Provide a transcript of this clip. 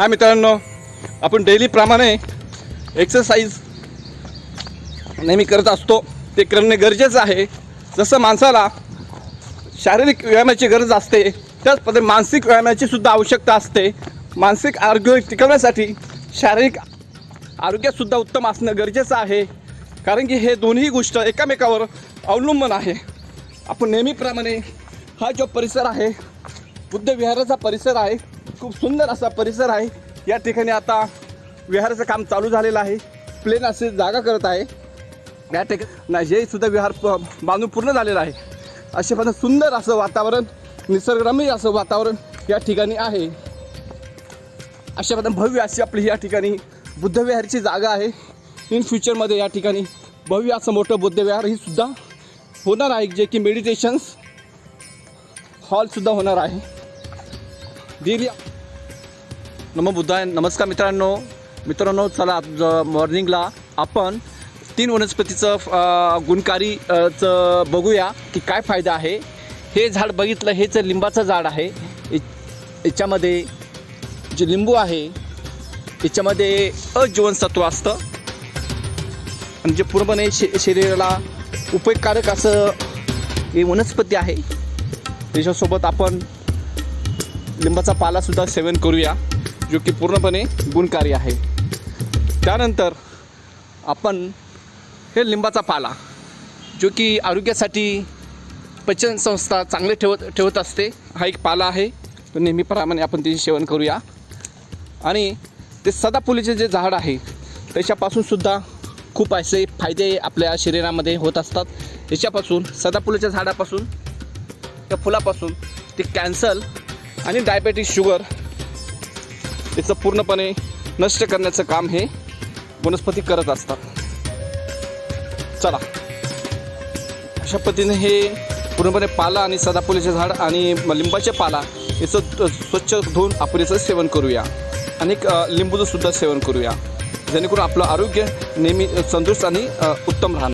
हा मित्रांनो आपण डेलीप्रमाणे एक्सरसाइज नेहमी करत असतो. ते करणे गरजेचं आहे. जसं माणसाला शारीरिक व्यायामाची गरज असते त्याच मानसिक व्यायामाची सुद्धा आवश्यकता असते. मानसिक आरोग्य टिकवण्यासाठी शारीरिक आरोग्यसुद्धा उत्तम असणं गरजेचं आहे. कारण की हे दोन्ही गोष्ट एकामेकावर अवलंबून आहे. आपण नेहमीप्रमाणे हा जो परिसर आहे बुद्ध विहाराचा परिसर आहे खूप सुंदर असा परिसर आहे. या ठिकाणी आता विहाराचं काम चालू झालेलं आहे. प्लेन असे जागा करत आहे. या ठिकाणी ना हे सुद्धा विहार बांधून पूर्ण झालेलं आहे. असे पण सुंदर असं वातावरण निसर्गरम्य असं वातावरण या ठिकाणी आहे. अशा पद्धतीने भव्य अशी आपली या ठिकाणी बुद्धविहारची जागा आहे. इन फ्युचरमध्ये या ठिकाणी भव्य असं मोठं बुद्धविहार ही सुद्धा होणार आहे. जे की मेडिटेशन्स हॉलसुद्धा होणार आहे. दिली नमो बुद्धाय नमस्कार मित्रांनो. मित्रांनो चला ज मॉर्निंगला आपण तीन वनस्पतीचं गुणकारी चं बघूया की काय फायदा आहे. हे झाड बघितलं हेच लिंबाचं झाड आहे याच्यामध्ये जे लिंबू आहे याच्यामध्ये अजीवनसत्व असतं. आणि जे पूर्णपणे शे शरीराला उपयोगकारक असं हे वनस्पती आहे. त्याच्यासोबत आपण लिंबाचा पालासुद्धा सेवन करूया. जो की पूर्णपणे गुणकारी आहे. त्यानंतर आपण हे लिंबाचा पाला जो की आरोग्यासाठी पचन संस्था चांगले ठेवत ठेवत असते हा एक पाला आहे. तो नेहमीप्रमाणे आपण त्याचे सेवन करूया. आणि ते सदाफुलीचे जे झाड आहे त्याच्यापासून सुद्धा खूप असे फायदे आपल्या शरीरामध्ये होत असतात. याच्यापासून सदाफुलीच्या झाडापासून त्या फुलापासून ते कॅन्सल आणि डायबेटिक शुगर याचं पूर्णपणे नष्ट करण्याचं काम हे वनस्पती करत असतात. चला. अशा पद्धतीने हे पूर्णपणे पाला आणि सदाफुलीचे झाड आणि लिंबाचे पाला याचं स्वच्छ धुवून आपण याचं सेवन करूया. आणि लिंबूचं सुद्धा सेवन करूया. जेणेकरून आपलं आरोग्य नेहमी संतुष्ट आणि उत्तम राहणार.